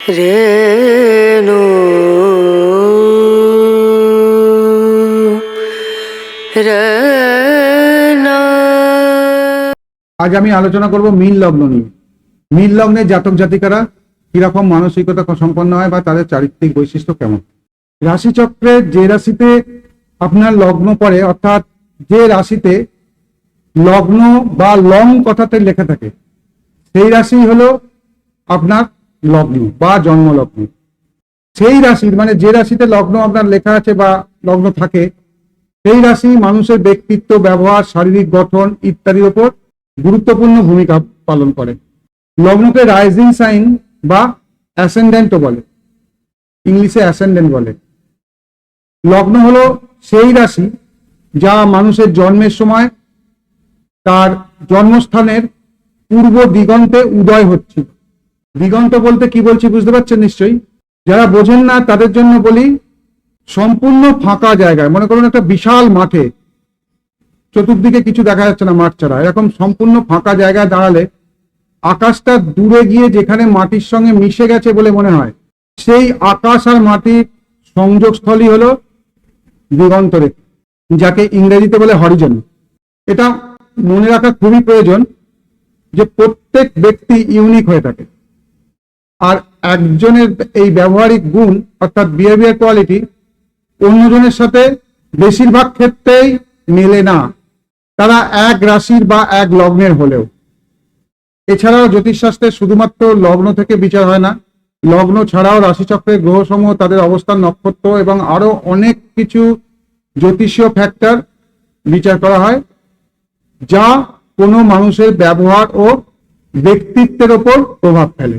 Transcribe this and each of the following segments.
রেণু আজ আমি আলোচনা করব মীন লগ্ন নিয়ে। মীন লগ্নের জাতক জাতিকারা কীরকম মানসিকতা সম্পন্ন হয় বা তাদের চারিত্রিক বৈশিষ্ট্য কেমন? রাশিচক্রে যে রাশিতে আপনার লগ্ন পড়ে, অর্থাৎ যে রাশিতে লগ্ন বা লং কথাতে লেখা থাকে, সেই রাশি হলো আপনার লগ্ন, বা জন্ম লগ্ন সেই রাশির মানে যে রাশিতে লগ্ন আপনার লেখা আছে বা লগ্ন থাকে, সেই রাশি মানুষের ব্যক্তিত্ব, ব্যবহার, শারীরিক গঠন ইত্যাদির উপর গুরুত্বপূর্ণ ভূমিকা পালন করে। লগ্নকে রাইজিং সাইন বা অ্যাসেন্ডেন্টও বলে। ইংলিশে অ্যাসেন্ডেন্ট বলে। লগ্ন হলো সেই রাশি যা মানুষের জন্মের সময় তার জন্মস্থানের পূর্ব দিগন্তে উদয় হচ্ছিল। দিগন্ত বলতে কি বলছি বুঝতে পারছেন নিশ্চয়ই? যারা বোঝেন না, তাদের জন্য বলি, সম্পূর্ণ ফাঁকা জায়গায়, মনে করুন একটা বিশাল মাঠে, চতুর্দিকে কিছু দেখা যাচ্ছে না মাঠ ছাড়া, এরকম সম্পূর্ণ ফাঁকা জায়গায় দাঁড়ালে আকাশটা দূরে গিয়ে যেখানে মাটির সঙ্গে মিশে গেছে বলে মনে হয়, সেই আকাশ আর মাটির সংযোগস্থলই হলো দিগন্ত রেখা যাকে ইংরেজিতে বলে হরিজন। এটা মনে রাখা খুবই প্রয়োজন যে প্রত্যেক ব্যক্তি ইউনিক হয়ে থাকে। আর একজনের এই ব্যবহারিক গুণ, অর্থাৎ বিহেভিয়ার কোয়ালিটি অন্যজনের সাথে বেশিরভাগ ক্ষেত্রেই মেলে না। তারা এক রাশির বা এক লগ্নের হলেও। এছাড়াও জ্যোতিষশাস্ত্রে শুধুমাত্র লগ্ন থেকে বিচার হয় না, লগ্ন ছাড়াও রাশিচক্রের গ্রহসমূহ, তাদের অবস্থান, নক্ষত্র এবং আরও অনেক কিছু জ্যোতিষীয় ফ্যাক্টর বিচার করা হয়, যা কোনো মানুষের ব্যবহার ও ব্যক্তিত্বের ওপর প্রভাব ফেলে।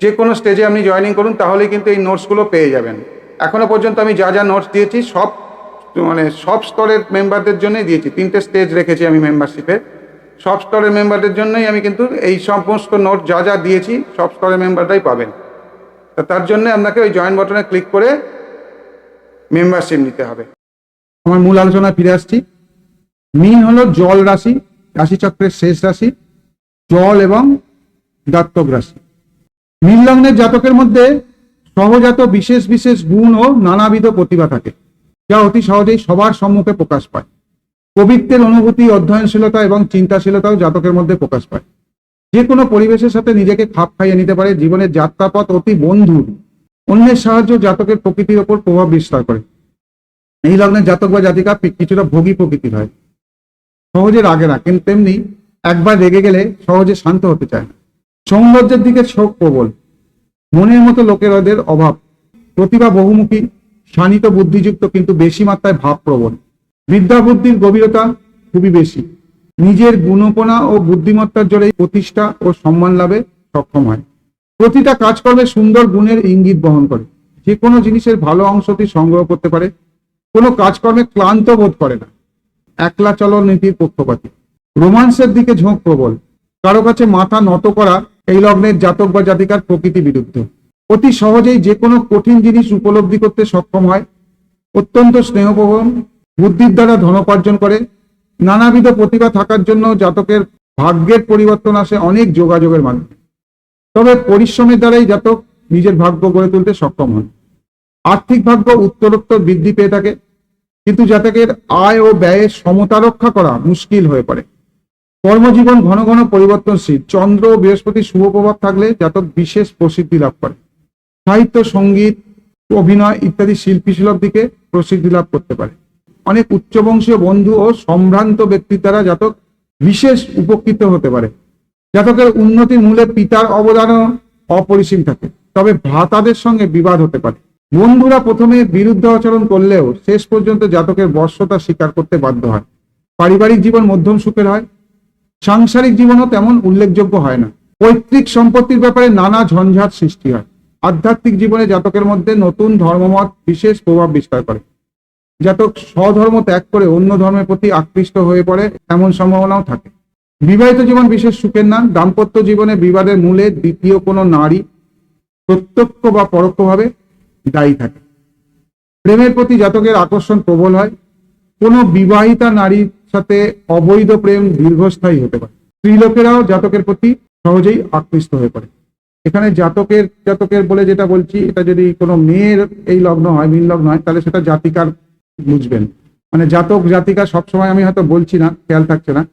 যে কোনো স্টেজে আপনি জয়েনিং করুন তাহলে কিন্তু এই নোটসগুলো পেয়ে যাবেন। এখনও পর্যন্ত আমি যা যা নোটস দিয়েছি, সব মানে সব স্তরের মেম্বারদের জন্যই দিয়েছি। তিনটে স্টেজ রেখেছি আমি মেম্বারশিপে সব স্তরের মেম্বারদের জন্যই আমি কিন্তু এই সমস্ত নোট যা যা দিয়েছি, সব স্তরের মেম্বারটাই পাবেন। তা তার জন্য আপনাকে ওই জয়েন বটনে ক্লিক করে মেম্বারশিপ নিতে হবে। আমার মূল আলোচনা ফিরে আসছি। মিন হলো জল রাশি, রাশিচক্রের শেষ রাশি, জল এবং দাত্তক রাশি। লগ্নের জাতকের মধ্যে সহজাত বিশেষ বিশেষ গুণ ও নানাবিধ প্রতিভা থাকে, যা অতি সহজেই সবার সম্মুখে প্রকাশ পায়। কবিত্বের অনুভূতি, অধ্যয়নশীলতা এবং চিন্তাশীলতাও জাতকের মধ্যে প্রকাশ পায়। যে কোনো পরিবেশের সাথে নিজেকে খাপ খাইয়ে নিতে পারে, জীবনের যাত্রাপথ অতি বন্ধুর। অন্যের সাহায্য জাতকের প্রকৃতির ওপর প্রভাব বিস্তার করে। এই লগ্নের জাতক বা জাতিকা কিছুটা ভোগী প্রকৃতির হয়। সহজে রাগে না, কিন্তু তেমনি একবার রেগে গেলে সহজে শান্ত হতে চায় না। সৌন্দর্যের দিকে শোক প্রবল। মনের মতো লোকের ওদের অভাব। প্রতিভা বহুমুখী, শানিত বুদ্ধিযুক্ত কিন্তু বেশি মাত্রায় ভাব প্রবণ বিদ্যা বুদ্ধির গভীরতা খুবই বেশি। নিজের গুণপনা ও বুদ্ধিমত্তার জোরে প্রতিষ্ঠা ও সম্মান লাভে সক্ষম হয়। প্রতিটা কাজকর্মে সুন্দর গুণের ইঙ্গিত বহন করে। যে কোনো জিনিসের ভালো অংশটি সংগ্রহ করতে পারে। কোনো কাজকর্মে ক্লান্ত বোধ করে না। একলা চলন নীতির পক্ষপাতী। রোমান্সের দিকে ঝোঁক প্রবল। কারও কাছে মাথা নত করা এই লগ্নের জাতক বা জাতিকার প্রকৃতি বিরুদ্ধ। অতি সহজেই যে কোনো কঠিন জিনিস উপলব্ধি করতে সক্ষম হয়। অত্যন্ত স্নেহপ্রবণ, বুদ্ধির দ্বারা ধনোপার্জন করে, নানাবিধ প্রতিভা থাকার জন্য জাতকের ভাগ্যের পরিবর্তন আসে অনেক যোগাযোগের মাধ্যমে। তবে পরিশ্রমের দ্বারাই জাতক নিজের ভাগ্য গড়ে তুলতে সক্ষম হন আর্থিক ভাগ্য উত্তরোত্তর বৃদ্ধি পেয়ে থাকে, কিন্তু জাতকের আয় ও ব্যয়ের সমতা রক্ষা করা মুশকিল হয়ে পড়ে। কর্মজীবন ঘন ঘন পরিবর্তনশীল। চন্দ্র ও বৃহস্পতির শুভ প্রভাব থাকলে জাতক বিশেষ প্রসিদ্ধি লাভ করে। সাহিত্য, সংগীত, অভিনয় ইত্যাদি শিল্পী সুলভ দিকে প্রসিদ্ধি লাভ করতে পারে। অনেক উচ্চবংশীয় বন্ধু ও সম্ভ্রান্ত ব্যক্তির দ্বারা জাতক বিশেষ উপকৃত হতে পারে। জাতকের উন্নতির মূলে পিতার অবদানও অপরিসীম থাকে। তবে ভ্রাতাদের সঙ্গে বিবাদ হতে পারে। বন্ধুরা প্রথমে বিরুদ্ধ আচরণ করলেও শেষ পর্যন্ত জাতকের বর্ষতা স্বীকার করতে বাধ্য হয়। পারিবারিক জীবন মধ্যম সুখের হয়। সাংসারিক জীবনও তেমন উল্লেখযোগ্য হয় না। পৈতৃক সম্পত্তির ব্যাপারে নানা ঝঞ্ঝাট সৃষ্টি হয়। আধ্যাত্মিক জীবনে জাতকের মধ্যে নতুন ধর্মমত বিশেষ প্রভাব বিস্তার করে। জাতক স্বধর্ম ত্যাগ করে অন্য ধর্মের প্রতি আকৃষ্ট হয়ে পড়ে এমন সম্ভাবনাও থাকে। বিবাহিত জীবন বিশেষ সুখের না দাম্পত্য জীবনে বিবাদের মূলে দ্বিতীয় কোনো নারী প্রত্যক্ষ বা পরোক্ষভাবে দায়ী থাকে। প্রেমের প্রতি জাতকের আকর্ষণ প্রবল হয়। কোনো বিবাহিতা নারীর সাথে অবৈধ প্রেম দীর্ঘস্থায়ী হতে পারে। স্ত্রীলোকেরাও জাতকের প্রতি সহজেই আকৃষ্ট হয়ে পড়ে। এখানে জাতকের জাতকের বলে যেটা বলছি, এটা যদি কোনো মেয়ের এই লগ্ন হয়, মীন লগ্ন হয়, তাহলে সেটা জাতিকার বুঝবেন। মানে জাতক, জাতিকা সবসময় আমি হয়তো বলছি না, খেয়াল থাকছে না।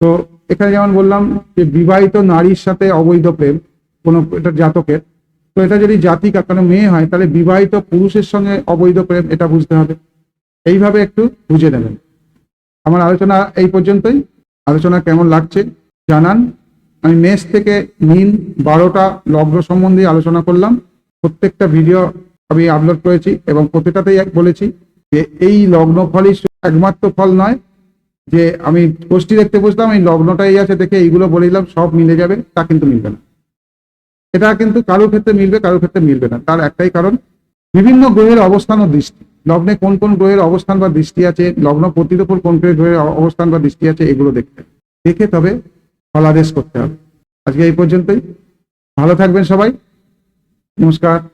তো এখানে যেমন বললাম যে বিবাহিত নারীর সাথে অবৈধ প্রেম, কোনো, এটা জাতকের। তো এটা যদি জাতিকা, কোনো মেয়ে হয়, তাহলে বিবাহিত পুরুষের সঙ্গে অবৈধ প্রেম, এটা বুঝতে হবে। এইভাবে একটু বুঝে নেবেন। আমার আলোচনা এই পর্যন্তই। আলোচনা কেমন লাগছে জানান। আমি মেষ থেকে মিন বারোটা লগ্ন সম্বন্ধে আলোচনা করলাম। প্রত্যেকটা ভিডিও আমি আপলোড করেছি এবং প্রত্যেকটাতেই এক বলেছি যে এই লগ্ন ফলই একমাত্র ফল নয়, যে আমি গোষ্ঠী দেখতে বসলাম, এই লগ্নটাই আছে দেখে এইগুলো বলে দিলাম, সব মিলে যাবে, তা কিন্তু মিলবে না। এটা কিন্তু কারোর ক্ষেত্রে মিলবে কারোর ক্ষেত্রে মিলবে না। তার একটাই কারণ, বিভিন্ন গ্রহের অবস্থান ও দৃষ্টি। লগ্নে কোন কোন গ্রহের অবস্থান বা দৃষ্টি আছে, লগ্ন প্রতির উপর কোন কোন গ্রহের অবস্থান বা দৃষ্টি আছে, এগুলো দেখতে দেখে তবে ফলাদেশ করতে হবে। আজকে এই পর্যন্তই। ভালো থাকবেন সবাই। নমস্কার।